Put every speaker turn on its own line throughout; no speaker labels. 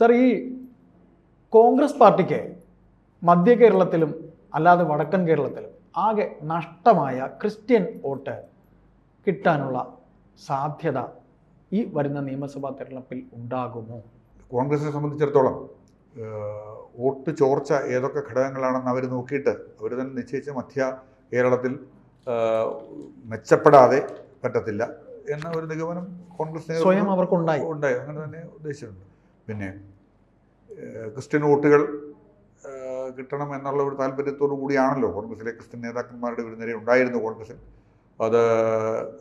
Sir ഈ കോൺഗ്രസ് പാർട്ടിക്ക് മധ്യ കേരളത്തിലും അല്ലാതെ വടക്കൻ കേരളത്തിലും ആകെ നഷ്ടമായ ക്രിസ്ത്യൻ വോട്ട് കിട്ടാനുള്ള സാധ്യത ഈ വരുന്ന നിയമസഭാ തെരഞ്ഞെടുപ്പിൽ ഉണ്ടാകുമോ?
കോൺഗ്രസിനെ സംബന്ധിച്ചിടത്തോളം വോട്ട് ചോർച്ച ഏതൊക്കെ ഘടകങ്ങളാണെന്ന് അവർ നോക്കിയിട്ട് അവർ തന്നെ നിശ്ചയിച്ച മധ്യ കേരളത്തിൽ മെച്ചപ്പെടാതെ പറ്റത്തില്ല എന്ന ഒരു നിഗമനം കോൺഗ്രസ്
സ്വയം അവർക്കുണ്ടായി.
ഉണ്ടായി. അങ്ങനെ തന്നെ ഉദ്ദേശിച്ചിട്ടുണ്ട്. പിന്നെ ക്രിസ്ത്യൻ വോട്ടുകൾ കിട്ടണം എന്നുള്ള ഒരു താല്പര്യത്തോടു കൂടിയാണല്ലോ കോൺഗ്രസ്സിലെ ക്രിസ്ത്യൻ നേതാക്കന്മാരുടെ ഒരു നിര ഉണ്ടായിരുന്നു കോൺഗ്രസിൽ. അത്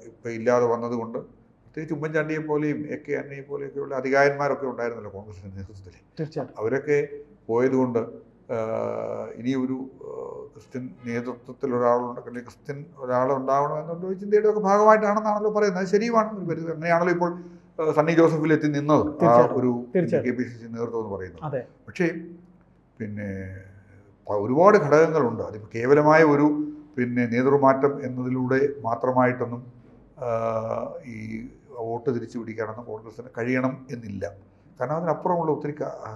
ഇപ്പം ഇല്ലാതെ വന്നതുകൊണ്ട് പ്രത്യേകിച്ച് ഉമ്മൻചാണ്ടിയെ പോലെയും എ കെ ആന്റണിയെ പോലെയൊക്കെയുള്ള അധികാരന്മാരൊക്കെ ഉണ്ടായിരുന്നല്ലോ കോൺഗ്രസിന്റെ നേതൃത്വത്തിൽ.
തീർച്ചയായിട്ടും.
അവരൊക്കെ പോയതുകൊണ്ട് ഇനി ഇനിയൊരു ക്രിസ്ത്യൻ നേതൃത്വത്തിൽ ഒരാളുണ്ട് അല്ലെങ്കിൽ ക്രിസ്ത്യൻ ഒരാളുണ്ടാവണം എന്നുള്ള ചിന്തയുടെ ഒക്കെ ഭാഗമായിട്ടാണെന്നാണല്ലോ പറയുന്നത്. അത് ശരിയുമാണ് ഒരു പരിധി. അങ്ങനെയാണല്ലോ ഇപ്പോൾ സണ്ണി ജോസഫിൽ എത്തി നിന്നത് ആ ഒരു. കെ പി സി സി നേതൃത്വം എന്ന് പറയുന്നത്. പക്ഷേ പിന്നെ ഒരുപാട് ഘടകങ്ങളുണ്ട്. അതിപ്പോൾ കേവലമായ ഒരു പിന്നെ നേതൃമാറ്റം എന്നതിലൂടെ മാത്രമായിട്ടൊന്നും ഈ വോട്ട് തിരിച്ചു പിടിക്കാനൊന്നും കോൺഗ്രസിന് കഴിയണം എന്നില്ല. കാരണം അതിനപ്പുറമുള്ള ഒത്തിരി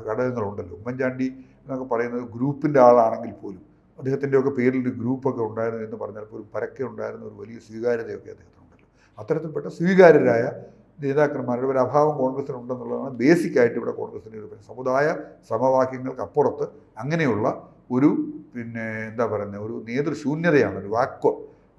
ഘടകങ്ങളുണ്ടല്ലോ. ഉമ്മൻചാണ്ടി എന്നൊക്കെ പറയുന്നത് ഗ്രൂപ്പിന്റെ ആളാണെങ്കിൽ പോലും അദ്ദേഹത്തിന്റെയൊക്കെ പേരിൽ ഒരു ഗ്രൂപ്പൊക്കെ ഉണ്ടായിരുന്നു എന്ന് പറഞ്ഞാൽ പോലും പരക്കെ ഉണ്ടായിരുന്ന ഒരു വലിയ സ്വീകാര്യതയൊക്കെ അദ്ദേഹത്തിനുണ്ടല്ലോ. അത്തരത്തിൽപ്പെട്ട സ്വീകാര്യരായ നേതാക്കന്മാരുടെ ഒരു അഭാവം കോൺഗ്രസിനുണ്ടെന്നുള്ളതാണ് ബേസിക്കായിട്ട് ഇവിടെ കോൺഗ്രസിന്റെ ഒരു. സമുദായ സമവാക്യങ്ങൾക്ക് അപ്പുറത്ത് അങ്ങനെയുള്ള ഒരു പിന്നെ എന്താ പറയുന്നത് ഒരു നേതൃശൂന്യതയാണ് ഒരു വാക്വം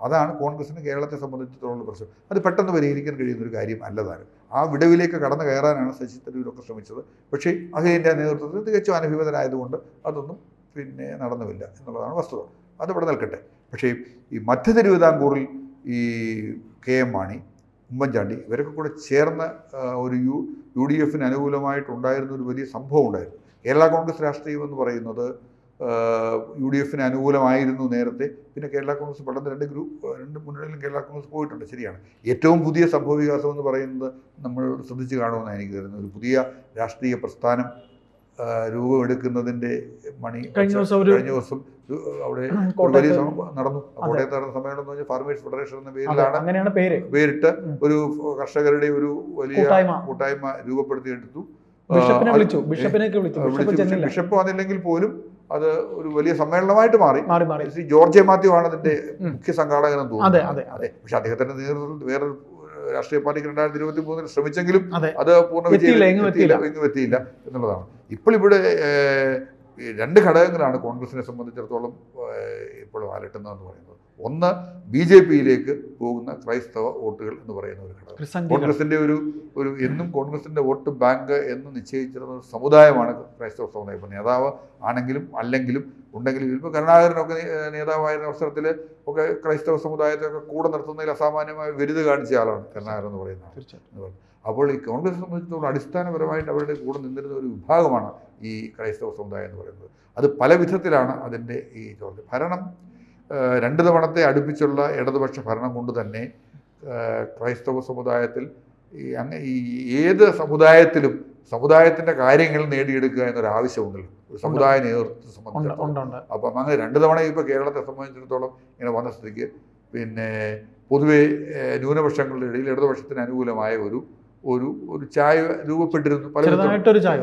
അതാണ് കോൺഗ്രസിന് കേരളത്തെ സംബന്ധിച്ചിടത്തോളം പ്രശ്നം. അത് പെട്ടെന്ന് പരിഹരിക്കാൻ കഴിയുന്ന ഒരു കാര്യം അല്ലതാനും. ആ വിടവിലേക്ക് കടന്നു കയറാനാണ് ശശി തരൂരൊക്കെ ശ്രമിച്ചത്. പക്ഷേ അഖിലേന്ത്യാ നേതൃത്വത്തിൽ തികച്ചും അനുഭവതരായതുകൊണ്ട് അതൊന്നും പിന്നെ നടന്നുമില്ല എന്നുള്ളതാണ് വസ്തുത. അത് ഇവിടെ നിൽക്കട്ടെ. പക്ഷേ ഈ മധ്യ തിരുവിതാംകൂറിൽ ഈ കെ എം മാണി ഉമ്മൻചാണ്ടി ഇവരൊക്കെ കൂടെ ചേർന്ന ഒരു യു യു ഡി എഫിന് അനുകൂലമായിട്ടുണ്ടായിരുന്ന ഒരു വലിയ സംഭവം ഉണ്ടായിരുന്നു. കേരള കോൺഗ്രസ് രാഷ്ട്രീയം എന്ന് പറയുന്നത് യു ഡി എഫിന് അനുകൂലമായിരുന്നു നേരത്തെ. പിന്നെ കേരള കോൺഗ്രസ് പെട്ടെന്ന് രണ്ട് ഗ്രൂപ്പ് രണ്ട് മുന്നണിയിലും കേരള കോൺഗ്രസ് പോയിട്ടുണ്ട്. ശരിയാണ്. ഏറ്റവും പുതിയ സംഭവ വികാസം എന്ന് പറയുന്നത് നമ്മൾ ശ്രദ്ധിച്ച് കാണുമെന്നാണ് എനിക്ക് കരുതുന്നത് ഒരു പുതിയ രാഷ്ട്രീയ പ്രസ്ഥാനം ആ, രൂപമെടുക്കുന്നതിന്റെ മണി
കഴിഞ്ഞ ദിവസം
കഴിഞ്ഞ ദിവസം അവിടെ വലിയ നടന്നു. കോട്ടയത്ത് നടന്ന സമ്മേളനം എന്ന് പറഞ്ഞാൽ ഫാർമേഴ്സ് ഫെഡറേഷൻ എന്ന പേരിലാണ്
അങ്ങനെയാണ് പേര്.
പേരിട്ട് ഒരു കർഷകരുടെ ഒരു വലിയ
കൂട്ടായ്മ.
രൂപപ്പെടുത്തി എടുത്തു.
വിളിച്ചു ബിഷപ്പ്
വന്നില്ലെങ്കിൽ പോലും അത് ഒരു വലിയ സമ്മേളനമായിട്ട് മാറി. ശ്രീ ജോർജ് മാത്യു ആണ് അതിന്റെ മുഖ്യ സംഘാടകനെന്ന്
അതെ,
തോന്നുന്നു.
അതെ,
അതെ പക്ഷെ അദ്ദേഹത്തിന്റെ നേതൃത്വത്തിൽ വേറൊരു രാഷ്ട്രീയ പാർട്ടിക്ക് രണ്ടായിരത്തി ഇരുപത്തി മൂന്നിൽ ശ്രമിച്ചെങ്കിലും
അതെ. പൂർണ
വിജയം എത്തിയില്ല എങ്ങും എത്തിയില്ല എന്നുള്ളതാണ്. ഇപ്പോൾ ഇവിടെ ഈ രണ്ട് ഘടകങ്ങളാണ് കോൺഗ്രസിനെ സംബന്ധിച്ചിടത്തോളം ഇപ്പോഴും അലട്ടുന്നതെന്ന് പറയുന്നത്. ഒന്ന് ബി ജെ പിയിലേക്ക് പോകുന്ന ക്രൈസ്തവ വോട്ടുകൾ എന്ന് പറയുന്ന ഒരു ഘടകം.
കോൺഗ്രസിന്റെ
കോൺഗ്രസിന്റെ ഒരു ഒരു എന്നും കോൺഗ്രസിന്റെ വോട്ട് ബാങ്ക് എന്ന് നിശ്ചയിച്ചിരുന്ന ഒരു സമുദായമാണ് ക്രൈസ്തവ സമുദായം. ഇപ്പോൾ നേതാവ് ആണെങ്കിലും അല്ലെങ്കിലും ഉണ്ടെങ്കിലും ഇപ്പോൾ കരുണാകരനൊക്കെ നേതാവായിരുന്ന അവസരത്തിൽ ഒക്കെ ക്രൈസ്തവ സമുദായത്തെയൊക്കെ കൂടെ നിർത്തുന്നതിൽ അസാമാന്യമായ വിരുത് കാണിച്ച ആളാണ് കരുണാകരൻ എന്ന്
പറയുന്നത്
അപ്പോൾ ഈ കോൺഗ്രസ് സംബന്ധിച്ചിടത്തോളം അടിസ്ഥാനപരമായിട്ട് അവരുടെ കൂടെ നിന്നിരുന്ന ഒരു വിഭാഗമാണ് ഈ ക്രൈസ്തവ സമുദായം എന്ന് പറയുന്നത്. അത് പല വിധത്തിലാണ് അതിന്റെ ഈ ചോദ്യം ഭരണം രണ്ട് തവണത്തെ അടുപ്പിച്ചുള്ള ഇടതുപക്ഷ ഭരണം കൊണ്ട് തന്നെ ക്രൈസ്തവ സമുദായത്തിൽ ഈ അങ്ങ ഈ ഏത് സമുദായത്തിലും സമുദായത്തിന്റെ കാര്യങ്ങൾ നേടിയെടുക്കുക എന്നൊരു ആവശ്യമുണ്ടല്ലോ. ഒരു സമുദായ നേതൃത്വത്തെ സംബന്ധിച്ചിടത്തോളം. അപ്പം അങ്ങനെ രണ്ട് തവണ ഇപ്പോൾ കേരളത്തെ സംബന്ധിച്ചിടത്തോളം ഇങ്ങനെ വന്ന സ്ഥിതിക്ക് പിന്നെ പൊതുവേ ന്യൂനപക്ഷങ്ങളുടെ ഇടയിൽ ഇടതുപക്ഷത്തിന് അനുകൂലമായ ഒരു ഒരു ഒരു ചായ രൂപപ്പെട്ടിരുന്നു. പല
ചെറുതായിട്ടൊരു ചായ.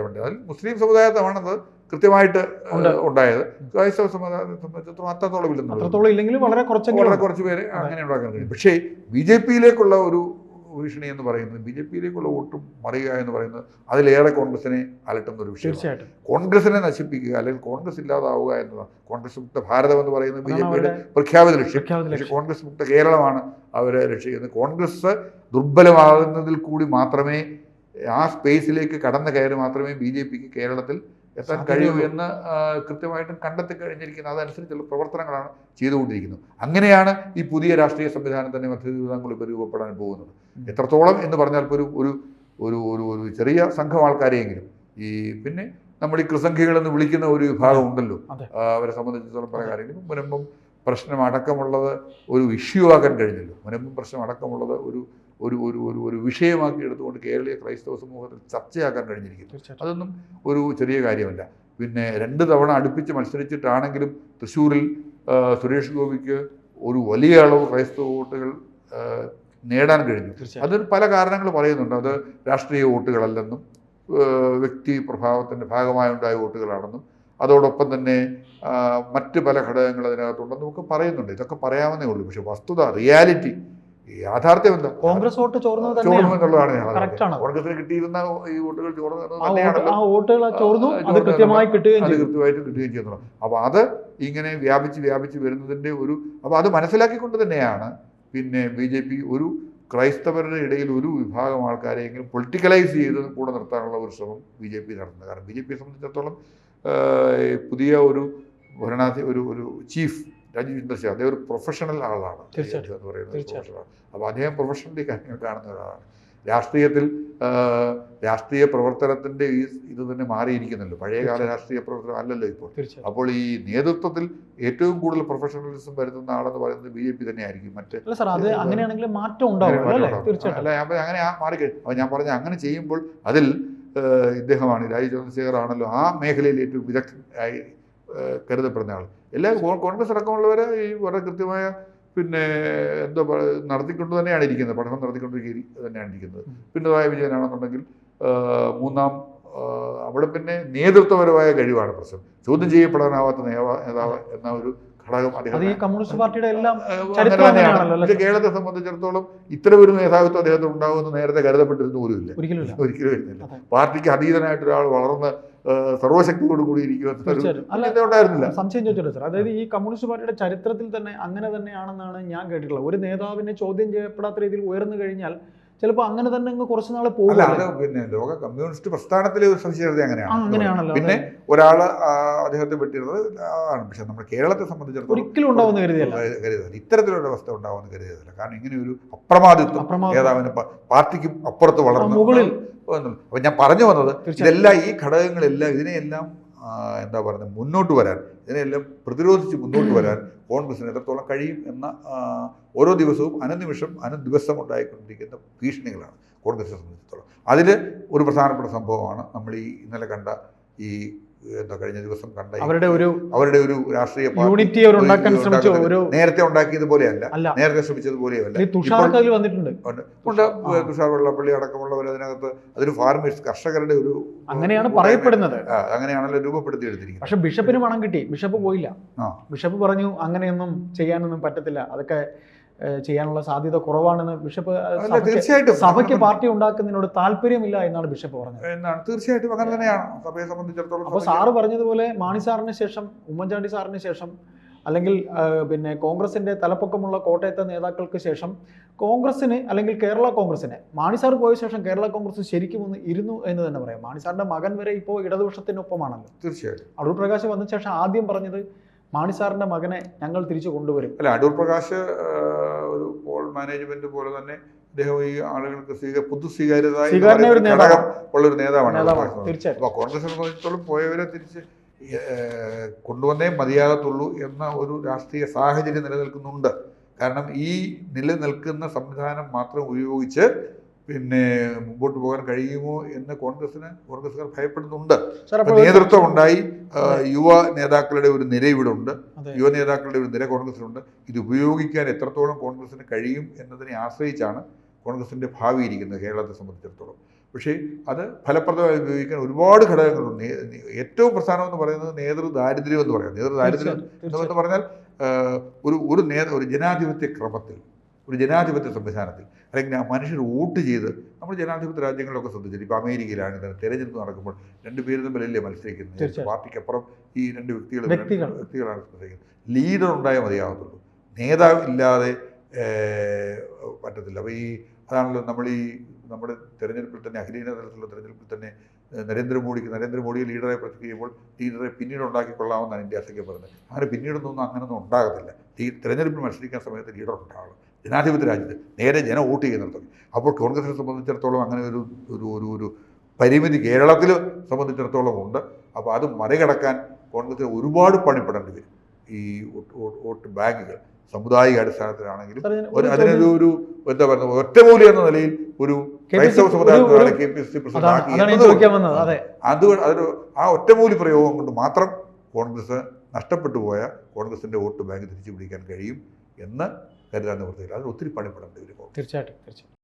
ഉണ്ട്. അതിൽ മുസ്ലിം സമുദായത്താണത് കൃത്യമായിട്ട്. ഉണ്ടായത്. ക്രൈസ്തവ സമുദായത്തെ സംബന്ധിച്ചിടത്തോളം അത്രത്തോളം ഇല്ലെന്നുള്ളത്
അത്രത്തോളം ഇല്ലെങ്കിലും വളരെ കുറച്ചെങ്കിലും
വളരെ കുറച്ച് പേര് അങ്ങനെ ഉണ്ടാക്കാൻ കഴിയും. പക്ഷേ ബി ജെ പിയിലേക്കുള്ള ഒരു ഭീഷണി എന്ന് പറയുന്നത് ബി ജെ പിയിലേക്കുള്ള വോട്ടും മറിയുക എന്ന് പറയുന്നത് അതിലേറെ കോൺഗ്രസിനെ അലട്ടുന്ന ഒരു വിഷയം
തീർച്ചയായിട്ടും.
കോൺഗ്രസിനെ നശിപ്പിക്കുക അല്ലെങ്കിൽ കോൺഗ്രസ് ഇല്ലാതാവുക എന്നതാണ്. കോൺഗ്രസ് മുക്ത ഭാരതം എന്ന് പറയുന്നത് ബി ജെ പിയുടെ പ്രഖ്യാപിത ലക്ഷ്യം. പക്ഷേ കോൺഗ്രസ് മുക്ത കേരളമാണ് അവരെ രക്ഷിക്കുന്നത്. കോൺഗ്രസ് ദുർബലമാകുന്നതിൽ കൂടി മാത്രമേ ആ സ്പേസിലേക്ക് കടന്നു കയറി മാത്രമേ ബി ജെ പിക്ക് കേരളത്തിൽ എത്താൻ കഴിയൂ. എന്ന് കൃത്യമായിട്ടും കണ്ടെത്തി കഴിഞ്ഞിരിക്കുന്നത് അതനുസരിച്ചുള്ള പ്രവർത്തനങ്ങളാണ് ചെയ്തുകൊണ്ടിരിക്കുന്നത്. അങ്ങനെയാണ് ഈ പുതിയ രാഷ്ട്രീയ സംവിധാനം തന്നെ മധ്യ തിരുവിതാംകൂറിൽ ഇപ്പോൾ രൂപപ്പെടാൻ പോകുന്നത് എത്രത്തോളം എന്ന് പറഞ്ഞാൽ ഇപ്പോൾ ഒരു ഒരു ഒരു ഒരു ഒരു ചെറിയ സംഘം ആൾക്കാരെയെങ്കിലും ഈ പിന്നെ നമ്മൾ ഈ കൃസംഖികൾ എന്ന് വിളിക്കുന്ന ഒരു വിഭാഗം ഉണ്ടല്ലോ. അവരെ സംബന്ധിച്ചിടത്തോളം പല കാര്യങ്ങളും. മുനമ്പം പ്രശ്നം അടക്കമുള്ളത് ഒരു ഇഷ്യൂ ആക്കാൻ കഴിഞ്ഞല്ലോ. മുനമ്പം പ്രശ്നം അടക്കമുള്ളത് ഒരു ഒരു ഒരു ഒരു ഒരു വിഷയമാക്കി എടുത്തുകൊണ്ട് കേരളീയ ക്രൈസ്തവ സമൂഹത്തിൽ ചർച്ചയാക്കാൻ കഴിഞ്ഞിരിക്കുന്നു. അതൊന്നും ഒരു ചെറിയ കാര്യമല്ല. പിന്നെ രണ്ട് തവണ അടുപ്പിച്ച് മത്സരിച്ചിട്ടാണെങ്കിലും തൃശ്ശൂരിൽ സുരേഷ് ഗോപിക്ക് ഒരു വലിയ അളവ് ക്രൈസ്തവ വോട്ടുകൾ നേടാൻ കഴിഞ്ഞു. അതിന് പല കാരണങ്ങൾ പറയുന്നുണ്ട്. അത് രാഷ്ട്രീയ വോട്ടുകളല്ലെന്നും വ്യക്തി പ്രഭാവത്തിന്റെ ഭാഗമായുണ്ടായ വോട്ടുകളാണെന്നും അതോടൊപ്പം തന്നെ മറ്റ് പല ഘടകങ്ങൾ അതിനകത്തുണ്ടെന്നും ഒക്കെ പറയുന്നുണ്ട്. ഇതൊക്കെ പറയാവുന്നേ ഉള്ളൂ. പക്ഷേ വസ്തുത റിയാലിറ്റി യാഥാർത്ഥ്യം എന്താ
കോൺഗ്രസ് വോട്ട്
ചോർന്നു
തന്നെയാണ്.
എന്നുള്ളതാണ്. കോൺഗ്രസിന് കിട്ടിയിരുന്ന ഈ വോട്ടുകൾ ചോർന്നു
വോട്ടുകൾ ചോർന്നു അത്
ചോർന്നു
കൃത്യമായി കിട്ടുകയും
അത് കൃത്യമായിട്ട് കിട്ടുകയും ചെയ്യുന്നു അപ്പോൾ അത് ഇങ്ങനെ വ്യാപിച്ച് വ്യാപിച്ച് വരുന്നതിന്റെ ഒരു അപ്പോൾ അത് മനസ്സിലാക്കിക്കൊണ്ട് തന്നെയാണ് പിന്നെ ബി ജെ പി ഒരു ക്രൈസ്തവരുടെ ഇടയിൽ ഒരു വിഭാഗം ആൾക്കാരെയെങ്കിലും പൊളിറ്റിക്കലൈസ് ചെയ്ത് കൂടെ നിർത്താനുള്ള ഒരു ശ്രമം ബി ജെ പി നടത്തുന്നത്. കാരണം ബി ജെ പിയെ സംബന്ധിച്ചിടത്തോളം പുതിയ ഒരു ഭരണാധി ഒരു ഒരു ചീഫ് രാജീവ് ചന്ദ്രശേഖർ അദ്ദേഹം ഒരു പ്രൊഫഷണൽ ആളാണ്. എന്ന് പറയുന്നത്. അപ്പോൾ അദ്ദേഹം പ്രൊഫഷണലി കാര്യങ്ങൾ കാണുന്ന ഒരാളാണ്. രാഷ്ട്രീയത്തിൽ രാഷ്ട്രീയ പ്രവർത്തനത്തിന്റെ ഈ ഇത് തന്നെ മാറിയിരിക്കുന്നല്ലോ. പഴയകാല രാഷ്ട്രീയ പ്രവർത്തനം അല്ലല്ലോ ഇപ്പോൾ. അപ്പോൾ ഈ നേതൃത്വത്തിൽ ഏറ്റവും കൂടുതൽ പ്രൊഫഷണലിസം വരുത്തുന്ന ആളെന്ന് പറയുന്നത് ബി ജെ പി തന്നെയായിരിക്കും. മറ്റേ
അല്ല
അങ്ങനെ ആ മാറിക്കഴിഞ്ഞു. അപ്പോൾ ഞാൻ പറഞ്ഞ അങ്ങനെ ചെയ്യുമ്പോൾ അതിൽ ഇദ്ദേഹമാണ് രാജീവ് ചന്ദ്രശേഖർ ആണല്ലോ ആ മേഖലയിൽ ഏറ്റവും വിദഗ്ധ കരുതപ്പെടുന്ന ആൾ എല്ലാ കോൺഗ്രസ് അടക്കമുള്ളവർ ഈ വളരെ കൃത്യമായ പിന്നെ എന്തോ നടത്തിക്കൊണ്ട് തന്നെയാണ് ഇരിക്കുന്നത്. പഠനം നടത്തിക്കൊണ്ടിരിക്കുക തന്നെയാണ് ഇരിക്കുന്നത്.
പിന്നെ
പിണറായി വിജയനാണെന്നുണ്ടെങ്കിൽ മൂന്നാം അവിടെ പിന്നെ നേതൃത്വപരമായ കഴിവാണ് പ്രശ്നം. ചോദ്യം ചെയ്യപ്പെടാനാവാത്ത നേതാവ് നേതാവ് എന്ന ഒരു ഘടകം അദ്ദേഹം
കമ്മ്യൂണിസ്റ്റ് പാർട്ടിയുടെ എല്ലാം
പക്ഷേ കേരളത്തെ സംബന്ധിച്ചിടത്തോളം ഇത്ര ഒരു നേതാവിത്വം അദ്ദേഹത്തിന് ഉണ്ടാകുമെന്ന് നേരത്തെ കരുതപ്പെട്ടിരുന്നു പോലും
ഒരിക്കലും ഇല്ല.
ഒരിക്കലും
ഇല്ല
പാർട്ടിക്ക് അതീതനായിട്ട് ഒരാൾ വളർന്ന് ഏഹ് സർവശക്തിയോട് കൂടി ഉണ്ടായിരുന്നില്ല.
സംശയം ചോദിച്ചല്ലോ സാർ അതായത് ഈ കമ്മ്യൂണിസ്റ്റ് പാർട്ടിയുടെ ചരിത്രത്തിൽ തന്നെ അങ്ങനെ തന്നെയാണെന്നാണ് ഞാൻ കേട്ടിട്ടുള്ളത്. ഒരു നേതാവിനെ ചോദ്യം ചെയ്യപ്പെടാത്ത രീതിയിൽ ഉയർന്നു കഴിഞ്ഞാൽ ചിലപ്പോൾ അങ്ങനെ തന്നെ അങ്ങ് കുറച്ച് നാൾ പോകും
അത് പിന്നെ ലോക കമ്മ്യൂണിസ്റ്റ് പ്രസ്ഥാനത്തിലെ ഒരു സവിശേഷത അങ്ങനെയാണ്.
അങ്ങനെയാണല്ലോ.
പിന്നെ ഒരാൾ അദ്ദേഹത്തെ വെട്ടിയിരുന്നത് ആണ്. പക്ഷെ നമ്മുടെ കേരളത്തെ സംബന്ധിച്ചിടത്തോളം
ഒരിക്കലും ഉണ്ടാവുന്ന കരുതിയല്ല.
ഇത്തരത്തിലുള്ള അവസ്ഥ ഉണ്ടാവുമെന്ന് കരുതിയതല്ല. കാരണം ഇങ്ങനെ ഒരു അപ്രമാദിത്വം. നേതാവിന് പാർട്ടിക്ക് അപ്പുറത്ത് വളർന്നു
മുകളിൽ.
അപ്പൊ ഞാൻ പറഞ്ഞു വന്നത് ഇതെല്ലാം ഈ ഘടകങ്ങളെല്ലാം ഇതിനെയെല്ലാം എന്താ പറയുന്നത് മുന്നോട്ട് വരാൻ ഇതിനെല്ലാം പ്രതിരോധിച്ച് മുന്നോട്ട് വരാൻ കോൺഗ്രസിന് എത്രത്തോളം കഴിയും എന്ന ഓരോ ദിവസവും അനുനിമിഷം അനുദിവസം ഉണ്ടായിക്കൊണ്ടിരിക്കുന്ന ഭീഷണികളാണ് കോൺഗ്രസിനെ സംബന്ധിച്ചിടത്തോളം. അതിൽ ഒരു പ്രധാനപ്പെട്ട സംഭവമാണ് നമ്മൾ ഈ ഇന്നലെ കണ്ട ഈ എന്താ കഴിഞ്ഞ ദിവസം കണ്ട
അവരുടെ ഒരു
അവരുടെ ഒരു രാഷ്ട്രീയ
യൂണിറ്റി ഉണ്ടാക്കാൻ ശ്രമിച്ച ഒരു
നേരത്തെ ഉണ്ടാക്കിയതുപോലെയല്ല
പോലെയല്ല.
നേരത്തെ ശ്രമിച്ചതുപോലെയല്ല
പോലെയല്ല തുഷാർക്ക് വന്നിട്ടുണ്ട്.
ഉണ്ട്. തുഷാർ വെള്ളപ്പള്ളി അടക്കമുള്ളവർ അതിനകത്ത് അതൊരു ഫാർമേഴ്സ് കർഷകരുടെ ഒരു
അങ്ങനെയാണ് പറയപ്പെടുന്നത്.
അങ്ങനെയാണല്ലോ രൂപപ്പെടുത്തി എടുത്തിരിക്കുന്നത്
പക്ഷെ ബിഷപ്പിന് പണം കിട്ടി. ബിഷപ്പ് പോയില്ല. ബിഷപ്പ് പറഞ്ഞു അങ്ങനെയൊന്നും ചെയ്യാനൊന്നും പറ്റത്തില്ല. അതൊക്കെ ചെയ്യാനുള്ള സാധ്യത കുറവാണെന്ന് ബിഷപ്പ്
തീർച്ചയായിട്ടും.
സഭയ്ക്ക് പാർട്ടി ഉണ്ടാക്കുന്നതിനോട് താല്പര്യമില്ല എന്നാണ് ബിഷപ്പ് പറഞ്ഞത്.
എന്നാണ്. തീർച്ചയായിട്ടും അങ്ങനെ തന്നെയാണ്. സഭയെ സംബന്ധിച്ചിടത്തോളം
അപ്പോൾ സാറ് പറഞ്ഞതുപോലെ മാണി സാറിന് ശേഷം ഉമ്മൻചാണ്ടി സാറിന് ശേഷം അല്ലെങ്കിൽ പിന്നെ കോൺഗ്രസിന്റെ തലപ്പൊക്കമുള്ള കോട്ടയത്തെ നേതാക്കൾക്ക് ശേഷം കോൺഗ്രസിന് അല്ലെങ്കിൽ കേരള കോൺഗ്രസിന് മാണി സാർ പോയ ശേഷം കേരള കോൺഗ്രസ് ശരിക്കും ഒന്ന് ഇരുന്നു എന്ന് തന്നെ പറയാം. മാണി സാറിന്റെ മകൻ വരെ ഇപ്പോൾ ഇടതുപക്ഷത്തിനൊപ്പമാണല്ലോ.
തീർച്ചയായിട്ടും.
അടൂർ പ്രകാശ് വന്ന ശേഷം ആദ്യം പറഞ്ഞത് മാണി സാറിന്റെ മകനെ ഞങ്ങൾ തിരിച്ചു കൊണ്ടുവരും.
അല്ല അടൂർ പ്രകാശ് മാനേജ്മെന്റ് പോലെ തന്നെ അദ്ദേഹം ഈ ആളുകൾക്ക് സ്വീക പൊതു സ്വീകാര്യത ഘടകം നേതാവാണ്.
അപ്പൊ
കോൺഗ്രസ് കോൺഗ്രസിനെ സംബന്ധിച്ചിടത്തോളം പോയവരെ തിരിച്ച് കൊണ്ടുവന്നേ മതിയാകത്തുള്ളൂ എന്ന ഒരു രാഷ്ട്രീയ സാഹചര്യം നിലനിൽക്കുന്നുണ്ട്. കാരണം ഈ നിലനിൽക്കുന്ന സംവിധാനം മാത്രം ഉപയോഗിച്ച് പിന്നെ മുമ്പോട്ട് പോകാൻ കഴിയുമോ എന്ന് കോൺഗ്രസിന് കോൺഗ്രസ്സുകാർ ഭയപ്പെടുന്നുണ്ട്. നേതൃത്വം ഉണ്ടായി യുവ നേതാക്കളുടെ ഒരു നിര ഇവിടെ ഉണ്ട് യുവ നേതാക്കളുടെ ഒരു നിര കോൺഗ്രസിലുണ്ട് ഇത് ഉപയോഗിക്കാൻ എത്രത്തോളം കോൺഗ്രസിന് കഴിയും എന്നതിനെ ആശ്രയിച്ചാണ് കോൺഗ്രസിന്റെ ഭാവി ഇരിക്കുന്നത് കേരളത്തെ സംബന്ധിച്ചിടത്തോളം. പക്ഷേ അത് ഫലപ്രദമായി ഉപയോഗിക്കാൻ ഒരുപാട് ഘടകങ്ങളുണ്ട്. ഏറ്റവും പ്രധാനം ഏറ്റവും പ്രധാനമെന്ന് പറയുന്നത് നേതൃദാരിദ്ര്യം എന്ന് പറയാം.
നേതൃദാരിദ്ര്യം
എന്ന് പറഞ്ഞാൽ ഒരു ഒരു നേ ഒരു ജനാധിപത്യ ക്രമത്തിൽ ഒരു ജനാധിപത്യ സംവിധാനത്തിൽ. അല്ലെങ്കിൽ ആ മനുഷ്യർ വോട്ട് ചെയ്ത് നമ്മൾ ജനാധിപത്യ രാജ്യങ്ങളിലൊക്കെ ശ്രദ്ധിച്ചിട്ട് ഇപ്പോൾ അമേരിക്കയിലാണെങ്കിൽ തെരഞ്ഞെടുപ്പ് നടക്കുമ്പോൾ രണ്ട് പേര് തമ്മിലല്ലേ മത്സരിക്കുന്നത്. പാർട്ടിക്കപ്പുറം ഈ രണ്ട് വ്യക്തികൾ. വ്യക്തികളാണ് മത്സരിക്കുന്നത്. ലീഡർ ഉണ്ടായാൽ മതിയാകത്തുള്ളൂ. നേതാവ് ഇല്ലാതെ പറ്റത്തില്ല. അപ്പോൾ ഈ അതാണല്ലോ നമ്മൾ ഈ നമ്മുടെ തെരഞ്ഞെടുപ്പിൽ തന്നെ അഖിലേന്ത്യാ തലത്തിലുള്ള തെരഞ്ഞെടുപ്പിൽ തന്നെ നരേന്ദ്രമോദിക്ക് നരേന്ദ്രമോദി ലീഡറെ ചെയ്യുമ്പോൾ ലീഡറെ പിന്നീട് ഉണ്ടാക്കിക്കൊള്ളാമെന്നാണ് ഇന്ത്യ അസഖ്യം പറയുന്നത്. അങ്ങനെ പിന്നീടൊന്നും അങ്ങനൊന്നും ഉണ്ടാകത്തില്ല. ഈ തെരഞ്ഞെടുപ്പിൽ മത്സരിക്കുന്ന സമയത്ത് ലീഡർ ഉണ്ടാകണം ജനാധിപത്യ രാജ്യത്ത് നേരെ ജനം വോട്ട് ചെയ്യുന്നിടത്തൊക്കെ അപ്പോൾ കോൺഗ്രസിനെ സംബന്ധിച്ചിടത്തോളം അങ്ങനെ ഒരു ഒരു ഒരു ഒരു പരിമിതി കേരളത്തിൽ സംബന്ധിച്ചിടത്തോളം ഉണ്ട്. അപ്പോൾ അത് മറികടക്കാൻ കോൺഗ്രസിന് ഒരുപാട് പണിപ്പെടേണ്ടി വരും. ഈ വോട്ട് ബാങ്കുകൾ. സാമുദായിക അടിസ്ഥാനത്തിലാണെങ്കിലും ഒരു അതിനൊരു ഒരു എന്താ പറയുക ഒറ്റമൂലി എന്ന നിലയിൽ ഒരു ക്രൈസ്തവ
സമുദായത്തിലാണ്
സമുദായത്തിലെ K P S C president
അത്
ആക്കി അതൊരു ആ ഒറ്റമൂലി പ്രയോഗം കൊണ്ട് മാത്രം കോൺഗ്രസ് നഷ്ടപ്പെട്ടു പോയ കോൺഗ്രസിന്റെ വോട്ട് ബാങ്ക് തിരിച്ചു പിടിക്കാൻ കഴിയും എന്ന് കരുതാൻ നിവൃത്തിയില്ല. അതിന് ഒത്തിരി പണിപ്പെടേണ്ടി വരും.
തീർച്ചയായിട്ടും തീർച്ചയായിട്ടും.